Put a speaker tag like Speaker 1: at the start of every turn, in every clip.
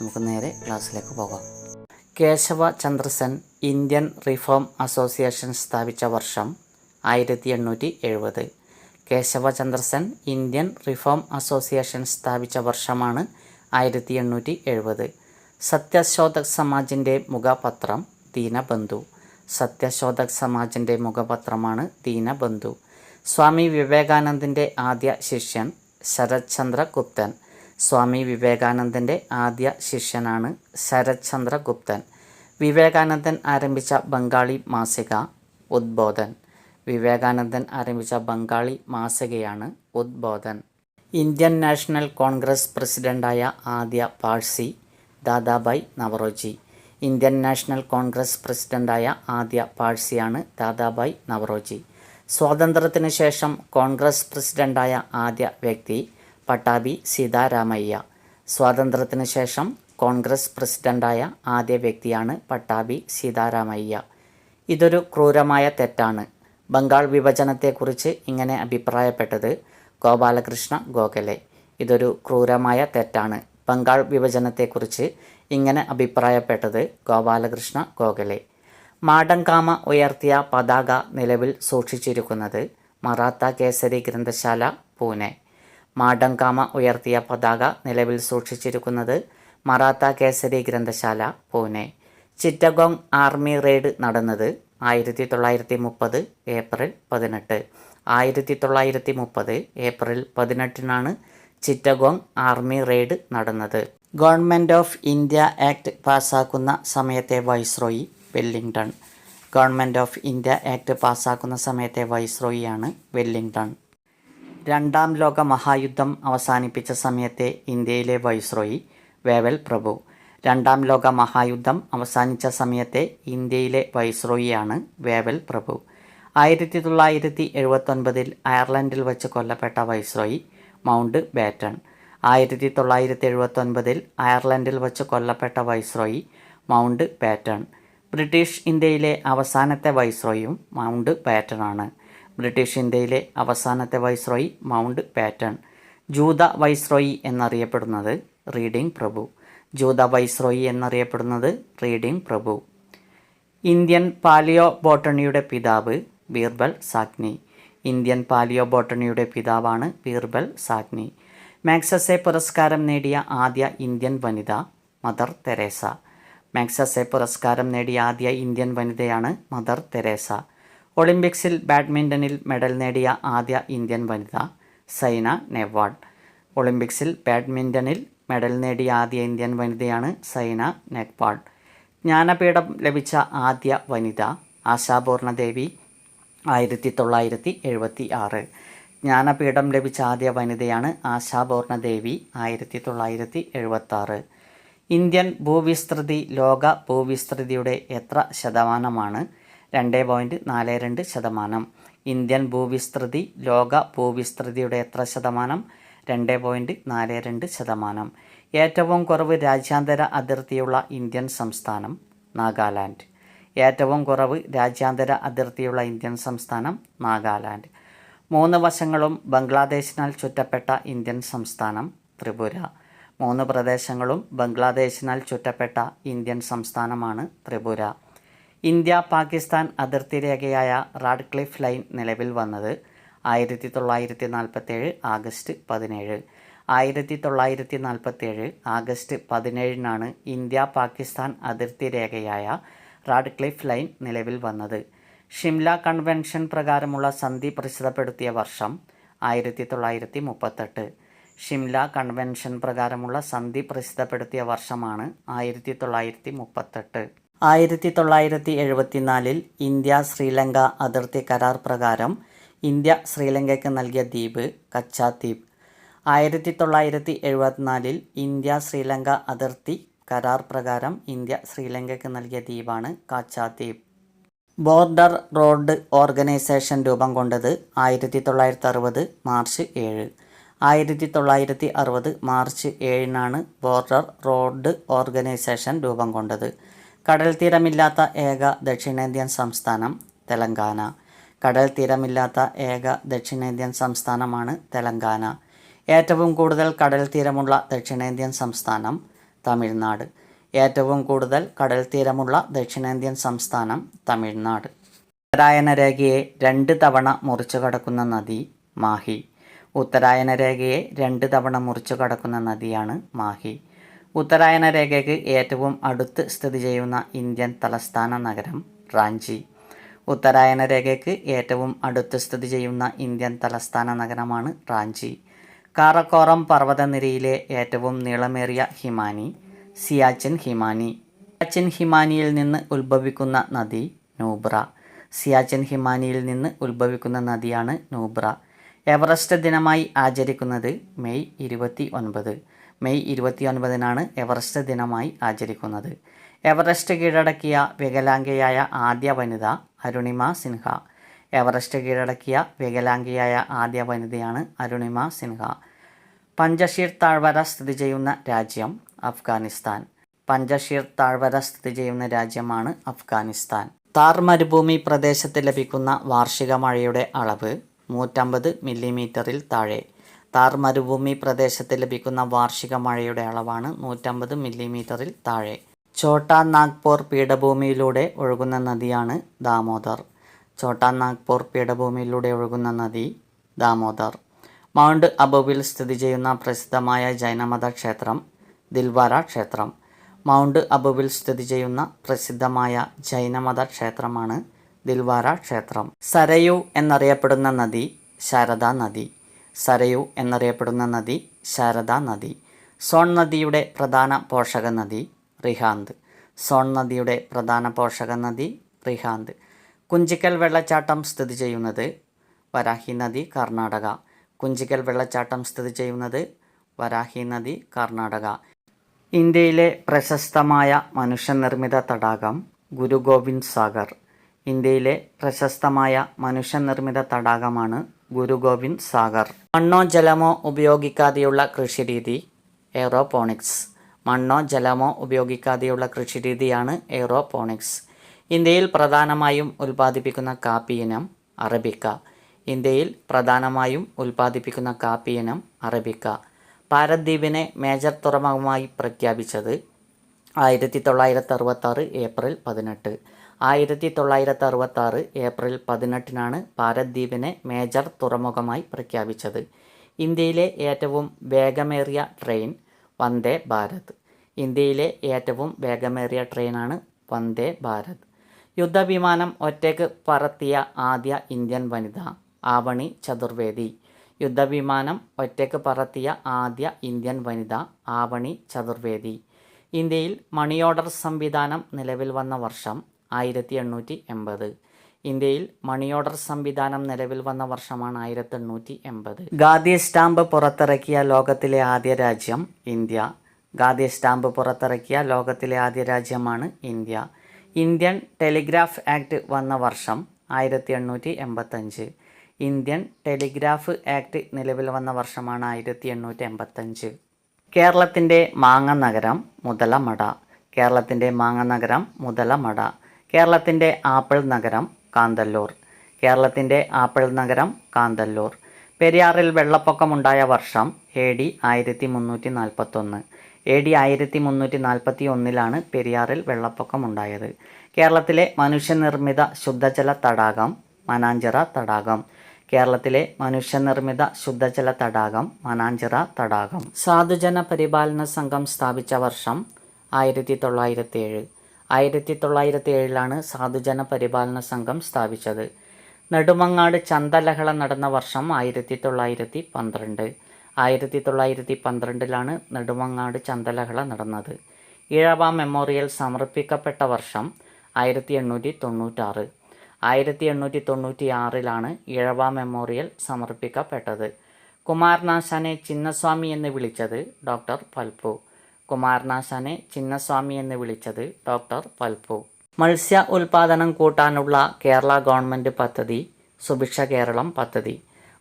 Speaker 1: നമുക്ക് നേരെ ക്ലാസ്സിലേക്ക് പോകാം. Keshava Chandrasen Indian reform association സ്ഥാപിച്ച വർഷം ആയിരത്തി എണ്ണൂറ്റി എഴുപത് Keshava Chandrasen Indian reform association സ്ഥാപിച്ച വർഷമാണ് ആയിരത്തി എണ്ണൂറ്റി എഴുപത് സത്യശോധക് സമാജിന്റെ മുഖപത്രം ദീനബന്ധു. സത്യശോധക് സമാജിന്റെ മുഖപത്രമാണ് ദീനബന്ധു. സ്വാമി വിവേകാനന്ദന്റെ ആദ്യ ശിഷ്യൻ ശരത് ചന്ദ്ര ഗുപ്തൻ സ്വാമി വിവേകാനന്ദന്റെ ആദ്യ ശിഷ്യനാണ് ശരത്ചന്ദ്ര ഗുപ്തൻ വിവേകാനന്ദൻ ആരംഭിച്ച ബംഗാളി മാസിക ഉദ്ബോധൻ. വിവേകാനന്ദൻ ആരംഭിച്ച ബംഗാളി മാസികയാണ് ഉദ്ബോധൻ. ഇന്ത്യൻ നാഷണൽ കോൺഗ്രസ് പ്രസിഡന്റായ ആദ്യ Parsi Dadabhai Naoroji. Indian national congress പ്രസിഡന്റായ ആദ്യ പാഴ്സിയാണ് ദാദാബായ് നവറോജി. സ്വാതന്ത്ര്യത്തിന് ശേഷം കോൺഗ്രസ് പ്രസിഡന്റായ ആദ്യ വ്യക്തി പട്ടാഭി സീതാരാമയ്യ. സ്വാതന്ത്ര്യത്തിന് ശേഷം കോൺഗ്രസ് പ്രസിഡന്റായ ആദ്യ വ്യക്തിയാണ് പട്ടാഭി സീതാരാമയ്യ. ഇതൊരു ക്രൂരമായ തെറ്റാണ്. ബംഗാൾ വിഭജനത്തെക്കുറിച്ച് ഇങ്ങനെ അഭിപ്രായപ്പെട്ടത് ഗോപാലകൃഷ്ണ ഗോഖലെ. ഇതൊരു ക്രൂരമായ തെറ്റാണ്. ബംഗാൾ വിഭജനത്തെക്കുറിച്ച് ഇങ്ങനെ അഭിപ്രായപ്പെട്ടത് ഗോപാലകൃഷ്ണ ഗോഖലെ. മാടങ്കാമ ഉയർത്തിയ പതാക നിലവിൽ സൂക്ഷിച്ചിരിക്കുന്നത് മറാത്ത കേസരി ഗ്രന്ഥശാല പൂനെ. മാടങ്കാമ ഉയർത്തിയ പതാക നിലവിൽ സൂക്ഷിച്ചിരിക്കുന്നത് മറാത്ത കേസരി ഗ്രന്ഥശാല പൂനെ. ചിറ്റഗോങ് ആർമി റെയ്ഡ് നടന്നത് ആയിരത്തി തൊള്ളായിരത്തി മുപ്പത് ഏപ്രിൽ പതിനെട്ട്. ആയിരത്തി തൊള്ളായിരത്തി മുപ്പത് ഏപ്രിൽ പതിനെട്ടിനാണ് ചിറ്റഗോങ് ആർമി റെയ്ഡ് നടന്നത്. ഗവൺമെന്റ് ഓഫ് ഇന്ത്യ ആക്ട് പാസ്സാക്കുന്ന സമയത്തെ viceroy Wellington. Government of India act പാസ്സാക്കുന്ന സമയത്തെ വൈസ്രോയിയാണ് വെല്ലിംഗ്ടൺ. രണ്ടാം ലോക മഹായുദ്ധം അവസാനിപ്പിച്ച സമയത്തെ ഇന്ത്യയിലെ വൈസ്രോയി വേവൽ പ്രഭു. രണ്ടാം ലോക മഹായുദ്ധം അവസാനിച്ച സമയത്തെ ഇന്ത്യയിലെ വൈസ്രോയിയാണ് വേവൽ പ്രഭു. ആയിരത്തി തൊള്ളായിരത്തി എഴുപത്തൊൻപതിൽ അയർലൻഡിൽ വച്ച് കൊല്ലപ്പെട്ട വൈസ്രോയി മൗണ്ട് ബാറ്റൺ. ആയിരത്തി തൊള്ളായിരത്തി എഴുപത്തൊൻപതിൽ അയർലൻഡിൽ വച്ച് കൊല്ലപ്പെട്ട വൈസ്രോയി മൗണ്ട് ബാറ്റൺ. ബ്രിട്ടീഷ് ഇന്ത്യയിലെ അവസാനത്തെ വൈസ്രോയും മൗണ്ട് ബാറ്റൺ ആണ് ബ്രിട്ടീഷ് ഇന്ത്യയിലെ അവസാനത്തെ വൈസ്രോയി മൗണ്ട് പാറ്റൺ. ജൂത വൈസ്രോയി എന്നറിയപ്പെടുന്നത് റീഡിംഗ് പ്രഭു. ജൂത വൈസ്രോയി എന്നറിയപ്പെടുന്നത് റീഡിംഗ് പ്രഭു. ഇന്ത്യൻ പാലിയോ ബോട്ടണിയുടെ പിതാവ് ബീർബൽ സാഗ്നി. ഇന്ത്യൻ പാലിയോ ബോട്ടണിയുടെ പിതാവാണ് ബീർബൽ സാഗ്നി. മാക്സസെ പുരസ്കാരം നേടിയ ആദ്യ ഇന്ത്യൻ വനിത മദർ തെരേസ. മാക്സസെ പുരസ്കാരം നേടിയ ആദ്യ ഇന്ത്യൻ വനിതയാണ് മദർ തെരേസ. ഒളിമ്പിക്സിൽ ബാഡ്മിന്റണിൽ മെഡൽ നേടിയ ആദ്യ ഇന്ത്യൻ വനിത സൈന നെഹ്വാൾ. ഒളിമ്പിക്സിൽ ബാഡ്മിന്റണിൽ മെഡൽ നേടിയ ആദ്യ ഇന്ത്യൻ വനിതയാണ് സൈന നെഹ്വാൾ. ജ്ഞാനപീഠം ലഭിച്ച ആദ്യ വനിത ആശാപൂർണദേവി ആയിരത്തി തൊള്ളായിരത്തി എഴുപത്തി ആറ് ജ്ഞാനപീഠം ലഭിച്ച ആദ്യ വനിതയാണ് ആശാപൂർണദേവി ആയിരത്തി തൊള്ളായിരത്തി എഴുപത്താറ് ഇന്ത്യൻ ഭൂവിസ്തൃതി ലോക ഭൂവിസ്തൃതിയുടെ എത്ര ശതമാനമാണ്? രണ്ട് പോയിന്റ് നാല് രണ്ട് ശതമാനം. ഇന്ത്യൻ ഭൂവിസ്തൃതി ലോക ഭൂവിസ്തൃതിയുടെ എത്ര ശതമാനം? രണ്ട് പോയിന്റ് നാല് രണ്ട് ശതമാനം. ഏറ്റവും കുറവ് രാജ്യാന്തര അതിർത്തിയുള്ള ഇന്ത്യൻ സംസ്ഥാനം നാഗാലാൻഡ്. ഏറ്റവും കുറവ് രാജ്യാന്തര അതിർത്തിയുള്ള ഇന്ത്യൻ സംസ്ഥാനം നാഗാലാൻഡ്. മൂന്ന് വശങ്ങളും ബംഗ്ലാദേശിനാൽ ചുറ്റപ്പെട്ട ഇന്ത്യൻ സംസ്ഥാനം ത്രിപുര. മൂന്ന് പ്രദേശങ്ങളും ബംഗ്ലാദേശിനാൽ ചുറ്റപ്പെട്ട ഇന്ത്യൻ സംസ്ഥാനമാണ് ത്രിപുര. ഇന്ത്യ പാകിസ്ഥാൻ അതിർത്തി രേഖയായ റാഡ്ക്ലിഫ് ലൈൻ നിലവിൽ വന്നത് ആയിരത്തി തൊള്ളായിരത്തി നാൽപ്പത്തേഴ് ആഗസ്റ്റ് പതിനേഴ്. ആയിരത്തി തൊള്ളായിരത്തി നാൽപ്പത്തേഴ് ആഗസ്റ്റ് പതിനേഴിനാണ് ഇന്ത്യ പാകിസ്ഥാൻ അതിർത്തി രേഖയായ റാഡ്ക്ലിഫ് ലൈൻ നിലവിൽ വന്നത്. ഷിംല കൺവെൻഷൻ പ്രകാരമുള്ള സന്ധി പ്രസിദ്ധപ്പെടുത്തിയ വർഷം ആയിരത്തി തൊള്ളായിരത്തി മുപ്പത്തെട്ട് ഷിംല കൺവെൻഷൻ പ്രകാരമുള്ള സന്ധി പ്രസിദ്ധപ്പെടുത്തിയ വർഷമാണ് ആയിരത്തി തൊള്ളായിരത്തി മുപ്പത്തെട്ട് ആയിരത്തി തൊള്ളായിരത്തി എഴുപത്തിനാലിൽ ഇന്ത്യ ശ്രീലങ്ക അതിർത്തി കരാർ പ്രകാരം ഇന്ത്യ ശ്രീലങ്കയ്ക്ക് നൽകിയ ദ്വീപ് കച്ചാദ്വീപ് ആയിരത്തി തൊള്ളായിരത്തി എഴുപത്തിനാലിൽ ഇന്ത്യ ശ്രീലങ്ക അതിർത്തി കരാർ പ്രകാരം ഇന്ത്യ ശ്രീലങ്കയ്ക്ക് നൽകിയ ദ്വീപാണ് കാച്ചാദ്വീപ് ബോർഡർ റോഡ് ഓർഗനൈസേഷൻ രൂപം കൊണ്ടത് ആയിരത്തി തൊള്ളായിരത്തി അറുപത് മാർച്ച് ഏഴ്. ആയിരത്തി തൊള്ളായിരത്തി അറുപത് മാർച്ച് ഏഴിനാണ് ബോർഡർ റോഡ് ഓർഗനൈസേഷൻ രൂപം കൊണ്ടത്. കടൽ തീരമില്ലാത്ത ഏക ദക്ഷിണേന്ത്യൻ സംസ്ഥാനം തെലങ്കാന. കടൽ തീരമില്ലാത്ത ഏക ദക്ഷിണേന്ത്യൻ സംസ്ഥാനമാണ് തെലങ്കാന. ഏറ്റവും കൂടുതൽ കടൽ തീരമുള്ള ദക്ഷിണേന്ത്യൻ സംസ്ഥാനം തമിഴ്നാട്. ഏറ്റവും കൂടുതൽ കടൽ തീരമുള്ള ദക്ഷിണേന്ത്യൻ സംസ്ഥാനം തമിഴ്നാട്. ഉത്തരായന രേഖയെ രണ്ട് തവണ മുറിച്ചു കടക്കുന്ന നദി മാഹി. ഉത്തരായന രേഖയെ രണ്ട് തവണ മുറിച്ചു കടക്കുന്ന നദിയാണ് മാഹി. ഉത്തരായന രേഖയ്ക്ക് ഏറ്റവും അടുത്ത് സ്ഥിതി ചെയ്യുന്ന ഇന്ത്യൻ തലസ്ഥാന നഗരം റാഞ്ചി. ഉത്തരായന രേഖയ്ക്ക് ഏറ്റവും അടുത്ത് സ്ഥിതി ചെയ്യുന്ന ഇന്ത്യൻ തലസ്ഥാന നഗരമാണ് റാഞ്ചി. കാറക്കോറം പർവതനിരയിലെ ഏറ്റവും നീളമേറിയ ഹിമാനി സിയാച്ചിൻ ഹിമാനി. സിയാച്ചിൻ ഹിമാനിയിൽ നിന്ന് ഉത്ഭവിക്കുന്ന നദി നൂബ്ര. സിയാച്ചിൻ ഹിമാനിയിൽ നിന്ന് ഉത്ഭവിക്കുന്ന നദിയാണ് നൂബ്ര. എവറസ്റ്റ് ദിനമായി ആചരിക്കുന്നത് മെയ് ഇരുപത്തി ഒൻപത്. മെയ് ഇരുപത്തി ഒൻപതിനാണ് എവറസ്റ്റ് ദിനമായി ആചരിക്കുന്നത്. എവറസ്റ്റ് കീഴടക്കിയ വികലാംഗയായ ആദ്യ വനിത അരുണിമ സിൻഹ. എവറസ്റ്റ് കീഴടക്കിയ വികലാംഗിയായ ആദ്യ വനിതയാണ് അരുണിമ സിൻഹ. പഞ്ചഷീർ താഴ്വര സ്ഥിതി ചെയ്യുന്ന രാജ്യം അഫ്ഗാനിസ്ഥാൻ. പഞ്ചഷീർ താഴ്വര സ്ഥിതി ചെയ്യുന്ന രാജ്യമാണ് അഫ്ഗാനിസ്ഥാൻ. താർ മരുഭൂമി പ്രദേശത്ത് ലഭിക്കുന്ന വാർഷിക മഴയുടെ അളവ് നൂറ്റമ്പത് മില്ലിമീറ്ററിൽ താഴെ. താർ മരുഭൂമി പ്രദേശത്ത് ലഭിക്കുന്ന വാർഷിക മഴയുടെ അളവാണ് നൂറ്റമ്പത് മില്ലിമീറ്ററിൽ താഴെ. ഛോട്ടാ നാഗ്പൂർ പീഠഭൂമിയിലൂടെ ഒഴുകുന്ന നദിയാണ് ദാമോദർ. ഛോട്ടാ നാഗ്പൂർ പീഠഭൂമിയിലൂടെ ഒഴുകുന്ന നദി ദാമോദർ. മൗണ്ട് അബുവിൽ സ്ഥിതി ചെയ്യുന്ന പ്രസിദ്ധമായ ജൈനമത ക്ഷേത്രം ദിൽവാര ക്ഷേത്രം. മൗണ്ട് അബുവിൽ സ്ഥിതി ചെയ്യുന്ന പ്രസിദ്ധമായ ജൈനമത ക്ഷേത്രമാണ് ദിൽവാര ക്ഷേത്രം. സരയു എന്നറിയപ്പെടുന്ന നദി ശാരദാ നദി. സരയു എന്നറിയപ്പെടുന്ന നദി ശാരദ നദി. സോൺ നദിയുടെ പ്രധാന പോഷക നദി റിഹാന്ത്. സോൺ നദിയുടെ പ്രധാന പോഷക നദി റിഹാന്ത്. കുഞ്ചിക്കൽ വെള്ളച്ചാട്ടം സ്ഥിതി ചെയ്യുന്നത് വരാഹി നദി കർണാടക. കുഞ്ചിക്കൽ വെള്ളച്ചാട്ടം സ്ഥിതി ചെയ്യുന്നത് വരാഹി നദി കർണാടക. ഇന്ത്യയിലെ പ്രശസ്തമായ മനുഷ്യനിർമ്മിത തടാകം ഗുരു ഗോവിന്ദ് സാഗർ. ഇന്ത്യയിലെ പ്രശസ്തമായ മനുഷ്യനിർമ്മിത തടാകമാണ് ഗുരു ഗോവിന്ദ് സാഗർ. മണ്ണോ ജലമോ ഉപയോഗിക്കാതെയുള്ള കൃഷിരീതി എയറോപോണിക്സ്. മണ്ണോ ജലമോ ഉപയോഗിക്കാതെയുള്ള കൃഷിരീതിയാണ് എയറോപോണിക്സ്. ഇന്ത്യയിൽ പ്രധാനമായും ഉൽപ്പാദിപ്പിക്കുന്ന കാപ്പി ഇനം അറബിക്ക. ഇന്ത്യയിൽ പ്രധാനമായും ഉൽപ്പാദിപ്പിക്കുന്ന കാപ്പി ഇനം അറബിക്ക. പാരദ്വീപിനെ മേജർ തുറമുഖമായി പ്രഖ്യാപിച്ചത് ആയിരത്തി തൊള്ളായിരത്തി അറുപത്താറ് ഏപ്രിൽ പതിനെട്ട്. ആയിരത്തി തൊള്ളായിരത്തി അറുപത്താറ് ഏപ്രിൽ പതിനെട്ടിനാണ് പാരദ്വീപിനെ മേജർ തുറമുഖമായി പ്രഖ്യാപിച്ചത്. ഇന്ത്യയിലെ ഏറ്റവും വേഗമേറിയ ട്രെയിൻ വന്ദേ ഭാരത്. ഇന്ത്യയിലെ ഏറ്റവും വേഗമേറിയ ട്രെയിനാണ് വന്ദേ ഭാരത്. യുദ്ധവിമാനം ഒറ്റയ്ക്ക് പറത്തിയ ആദ്യ ഇന്ത്യൻ വനിത ആവണി ചതുർവേദി. യുദ്ധവിമാനം ഒറ്റയ്ക്ക് പറത്തിയ ആദ്യ ഇന്ത്യൻ വനിത ആവണി ചതുർവേദി. ഇന്ത്യയിൽ മണി ഓർഡർ സംവിധാനം നിലവിൽ വന്ന വർഷം ആയിരത്തി എണ്ണൂറ്റി എൺപത് ഇന്ത്യയിൽ മണി ഓർഡർ സംവിധാനം നിലവിൽ വന്ന വർഷമാണ് ആയിരത്തി എണ്ണൂറ്റി എൺപത് ഗാന്ധി സ്റ്റാമ്പ് പുറത്തിറക്കിയ ലോകത്തിലെ ആദ്യ രാജ്യം ഇന്ത്യ. ഗാന്ധി സ്റ്റാമ്പ് പുറത്തിറക്കിയ ലോകത്തിലെ ആദ്യ രാജ്യമാണ് ഇന്ത്യ. ഇന്ത്യൻ ടെലിഗ്രാഫ് ആക്ട് വന്ന വർഷം ആയിരത്തി എണ്ണൂറ്റി എൺപത്തഞ്ച് ഇന്ത്യൻ ടെലിഗ്രാഫ് ആക്ട് നിലവിൽ വന്ന വർഷമാണ് ആയിരത്തി എണ്ണൂറ്റി എൺപത്തഞ്ച് കേരളത്തിന്റെ മാങ്ങ നഗരം മുതലമട. കേരളത്തിന്റെ മാങ്ങ നഗരം മുതലമട. കേരളത്തിന്റെ ആപ്പിൾ നഗരം കാന്തല്ലൂർ. കേരളത്തിന്റെ ആപ്പിൾ നഗരം കാന്തല്ലൂർ. പെരിയാറിൽ വെള്ളപ്പൊക്കമുണ്ടായ വർഷം എ ഡി ആയിരത്തി മുന്നൂറ്റി നാൽപ്പത്തൊന്ന് എ ഡി ആയിരത്തി മുന്നൂറ്റി നാൽപ്പത്തി ഒന്നിലാണ് പെരിയാറിൽ വെള്ളപ്പൊക്കമുണ്ടായത്. കേരളത്തിലെ മനുഷ്യനിർമ്മിത ശുദ്ധജല തടാകം മനാഞ്ചിറ തടാകം. കേരളത്തിലെ മനുഷ്യനിർമ്മിത ശുദ്ധജല തടാകം മനാഞ്ചിറ തടാകം. സാധുജന പരിപാലന സംഘം സ്ഥാപിച്ച വർഷം ആയിരത്തി തൊള്ളായിരത്തി ഏഴ് ആയിരത്തി തൊള്ളായിരത്തി ഏഴിലാണ് സാധുജന പരിപാലന സംഘം സ്ഥാപിച്ചത്. നെടുമങ്ങാട് ചന്തലഹള നടന്ന വർഷം ആയിരത്തി തൊള്ളായിരത്തി പന്ത്രണ്ട് ആയിരത്തി തൊള്ളായിരത്തി പന്ത്രണ്ടിലാണ് നെടുമങ്ങാട് ചന്തലഹള നടന്നത്. ഈഴവ മെമ്മോറിയൽ സമർപ്പിക്കപ്പെട്ട വർഷം ആയിരത്തി എണ്ണൂറ്റി തൊണ്ണൂറ്റാറ് ആയിരത്തി എണ്ണൂറ്റി തൊണ്ണൂറ്റി ആറിലാണ് ഈഴവ മെമ്മോറിയൽ സമർപ്പിക്കപ്പെട്ടത്. കുമാരനാശാനെ ചിന്നസ്വാമി എന്ന് വിളിച്ചത് ഡോക്ടർ പൽപ്പു. കുമാരനാശാനെ ചിന്നസ്വാമി എന്ന് വിളിച്ചത് ഡോക്ടർ പൽപു മത്സ്യ ഉൽപാദനം കൂട്ടാനുള്ള കേരള ഗവൺമെന്റ് പദ്ധതി സുഭിക്ഷ കേരളം പദ്ധതി.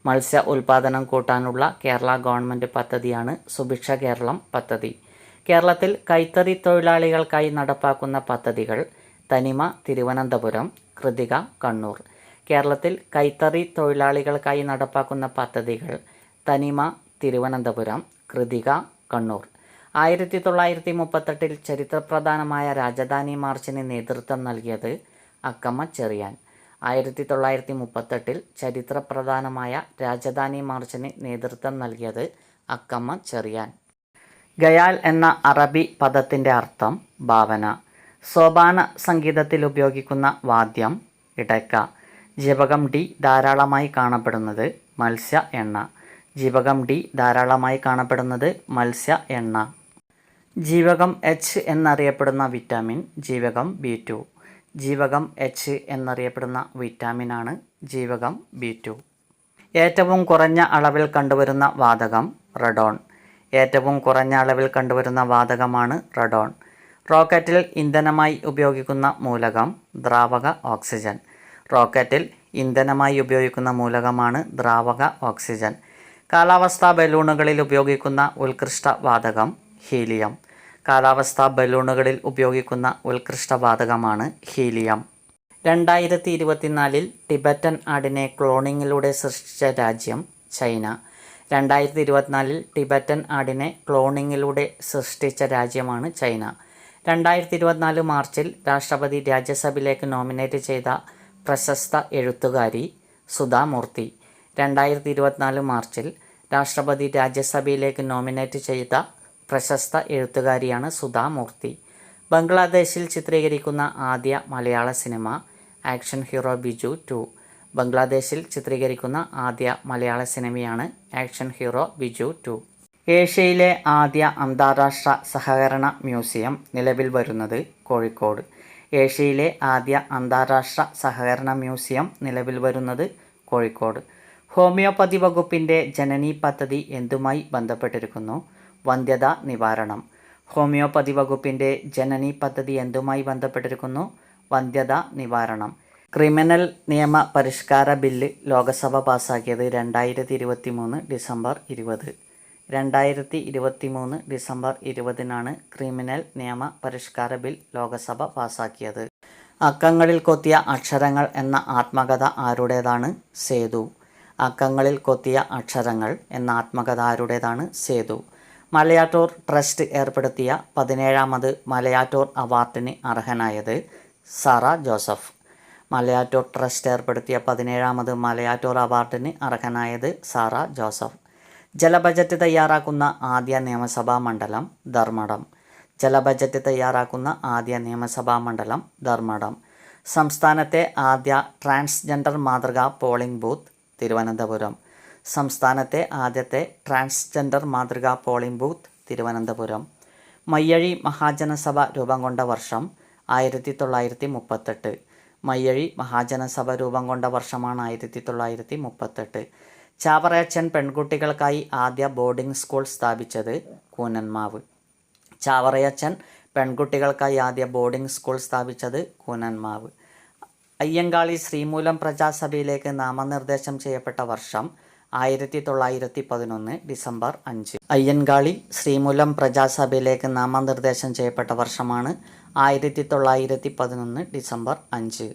Speaker 1: മത്സ്യ ഉൽപാദനം കൂട്ടാനുള്ള കേരള ഗവൺമെന്റ് പദ്ധതിയാണ് സുഭിക്ഷ കേരളം പദ്ധതി. കേരളത്തിൽ കൈത്തറി തൊഴിലാളികൾക്കായി നടപ്പാക്കുന്ന പദ്ധതികൾ തനിമ തിരുവനന്തപുരം കൃതിക കണ്ണൂർ. കേരളത്തിൽ കൈത്തറി തൊഴിലാളികൾക്കായി നടപ്പാക്കുന്ന പദ്ധതികൾ തനിമ തിരുവനന്തപുരം കൃതിക കണ്ണൂർ. ആയിരത്തി തൊള്ളായിരത്തി മുപ്പത്തെട്ടിൽ ചരിത്രപ്രധാനമായ രാജധാനി മാർച്ചിന് നേതൃത്വം നൽകിയത് അക്കമ്മ ചെറിയാൻ. ആയിരത്തി തൊള്ളായിരത്തി മുപ്പത്തെട്ടിൽ ചരിത്രപ്രധാനമായ രാജധാനി മാർച്ചിന് നേതൃത്വം നൽകിയത് അക്കമ്മ ചെറിയാൻ. ഗയാൽ എന്ന അറബി പദത്തിന്റെ അർത്ഥം ഭാവന. സോപാന സംഗീതത്തിൽ ഉപയോഗിക്കുന്ന വാദ്യം ഇടയ്ക്ക. ജീവകം ഡി ധാരാളമായി കാണപ്പെടുന്നത് മത്സ്യ എണ്ണ. ജീവകം ഡി ധാരാളമായി കാണപ്പെടുന്നത് മത്സ്യ എണ്ണ. ജീവകം എച്ച് എന്നറിയപ്പെടുന്ന വിറ്റാമിൻ ജീവകം ബി ടു ജീവകം എച്ച് എന്നറിയപ്പെടുന്ന വിറ്റാമിനാണ് ജീവകം ബി ടു ഏറ്റവും കുറഞ്ഞ അളവിൽ കണ്ടുവരുന്ന വാതകം റഡോൺ ഏറ്റവും കുറഞ്ഞ അളവിൽ കണ്ടുവരുന്ന വാതകമാണ് റഡോൺ റോക്കറ്റിൽ ഇന്ധനമായി ഉപയോഗിക്കുന്ന മൂലകം ദ്രാവക ഓക്സിജൻ റോക്കറ്റിൽ ഇന്ധനമായി ഉപയോഗിക്കുന്ന മൂലകമാണ് ദ്രാവക ഓക്സിജൻ കാലാവസ്ഥാ ബലൂണുകളിൽ ഉപയോഗിക്കുന്ന ഉത്കൃഷ്ട വാതകം ഹീലിയം. കാലാവസ്ഥാ ബലൂണുകളിൽ ഉപയോഗിക്കുന്ന ഉത്കൃഷ്ട വാതകമാണ് ഹീലിയം. രണ്ടായിരത്തി ഇരുപത്തിനാലിൽ ടിബറ്റൻ ആടിനെ ക്ലോണിങ്ങിലൂടെ സൃഷ്ടിച്ച രാജ്യം ചൈന. രണ്ടായിരത്തി ഇരുപത്തിനാലിൽ ടിബറ്റൻ ആടിനെ ക്ലോണിങ്ങിലൂടെ സൃഷ്ടിച്ച രാജ്യമാണ് ചൈന. രണ്ടായിരത്തി ഇരുപത്തിനാല് മാർച്ചിൽ രാഷ്ട്രപതി രാജ്യസഭയിലേക്ക് നോമിനേറ്റ് ചെയ്ത പ്രശസ്ത എഴുത്തുകാരി സുധാമൂർത്തി രണ്ടായിരത്തി ഇരുപത്തിനാല് മാർച്ചിൽ രാഷ്ട്രപതി രാജ്യസഭയിലേക്ക് നോമിനേറ്റ് ചെയ്ത പ്രശസ്ത എഴുത്തുകാരിയാണ് സുധാമൂർത്തി. ബംഗ്ലാദേശിൽ ചിത്രീകരിക്കുന്ന ആദ്യ മലയാള cinema Action Hero Biju two. ബംഗ്ലാദേശിൽ ചിത്രീകരിക്കുന്ന ആദ്യ മലയാള സിനിമയാണ് ആക്ഷൻ ഹീറോ ബിജു ടു. ഏഷ്യയിലെ ആദ്യ അന്താരാഷ്ട്ര സഹകരണ മ്യൂസിയം നിലവിൽ വരുന്നത് കോഴിക്കോട്. ഏഷ്യയിലെ ആദ്യ അന്താരാഷ്ട്ര സഹകരണ മ്യൂസിയം നിലവിൽ വരുന്നത് കോഴിക്കോട്. ഹോമിയോപ്പതി വകുപ്പിന്റെ ജനനി പദ്ധതി എന്തുമായി ബന്ധപ്പെട്ടിരിക്കുന്നു? വന്ധ്യത നിവാരണം. ഹോമിയോപ്പതി വകുപ്പിന്റെ ജനനി പദ്ധതി എന്തുമായി ബന്ധപ്പെട്ടിരിക്കുന്നു? വന്ധ്യത നിവാരണം. ക്രിമിനൽ നിയമ പരിഷ്കാര ബില്ല് ലോകസഭ പാസാക്കിയത് രണ്ടായിരത്തി ഇരുപത്തി മൂന്ന് ഡിസംബർ ഇരുപത്. രണ്ടായിരത്തി ഇരുപത്തി മൂന്ന് ഡിസംബർ ഇരുപതിനാണ് ക്രിമിനൽ നിയമ പരിഷ്കാര ബിൽ ലോകസഭ പാസാക്കിയത്. അക്കങ്ങളിൽ കൊത്തിയ അക്ഷരങ്ങൾ എന്ന ആത്മകഥ ആരുടേതാണ്? സേതു. അക്കങ്ങളിൽ കൊത്തിയ അക്ഷരങ്ങൾ എന്ന ആത്മകഥ ആരുടേതാണ്? സേതു. മലയാറ്റൂർ ട്രസ്റ്റ് ഏർപ്പെടുത്തിയ പതിനേഴാമത് മലയാറ്റൂർ അവാർഡിന് അർഹനായത് സാറ ജോസഫ്. മലയാറ്റൂർ ട്രസ്റ്റ് ഏർപ്പെടുത്തിയ പതിനേഴാമത് മലയാറ്റൂർ അവാർഡിന് അർഹനായത് സാറ ജോസഫ്. ജലബജറ്റ് തയ്യാറാക്കുന്ന ആദ്യ നിയമസഭാ മണ്ഡലം ധർമ്മടം. ജലബജറ്റ് തയ്യാറാക്കുന്ന ആദ്യ നിയമസഭാ മണ്ഡലം ധർമ്മടം. സംസ്ഥാനത്തെ ആദ്യ ട്രാൻസ്ജെൻഡർ മാതൃകാ പോളിംഗ് ബൂത്ത് തിരുവനന്തപുരം. സംസ്ഥാനത്തെ ആദ്യത്തെ ട്രാൻസ്ജെൻഡർ മാതൃകാ പോളിംഗ് ബൂത്ത് തിരുവനന്തപുരം. മയ്യഴി മഹാജനസഭ രൂപം കൊണ്ട വർഷം ആയിരത്തി തൊള്ളായിരത്തി മുപ്പത്തെട്ട് മയ്യഴി മഹാജനസഭ രൂപം കൊണ്ട വർഷമാണ് ആയിരത്തി തൊള്ളായിരത്തി മുപ്പത്തെട്ട് ചാവറയച്ചൻ പെൺകുട്ടികൾക്കായി ആദ്യ ബോർഡിംഗ് സ്കൂൾ സ്ഥാപിച്ചത് കൂനന്മാവ്. ചാവറയച്ചൻ പെൺകുട്ടികൾക്കായി ആദ്യ ബോർഡിംഗ് സ്കൂൾ സ്ഥാപിച്ചത് കൂനന്മാവ്. അയ്യങ്കാളി ശ്രീമൂലം പ്രജാസഭയിലേക്ക് നാമനിർദ്ദേശം ചെയ്യപ്പെട്ട വർഷം ആയിരത്തി തൊള്ളായിരത്തി പതിനൊന്ന് ഡിസംബർ അഞ്ച്. അയ്യൻകാളി ശ്രീമൂലം പ്രജാസഭയിലേക്ക് നാമനിർദ്ദേശം ചെയ്യപ്പെട്ട വർഷമാണ് ആയിരത്തി തൊള്ളായിരത്തി പതിനൊന്ന് ഡിസംബർ അഞ്ച്.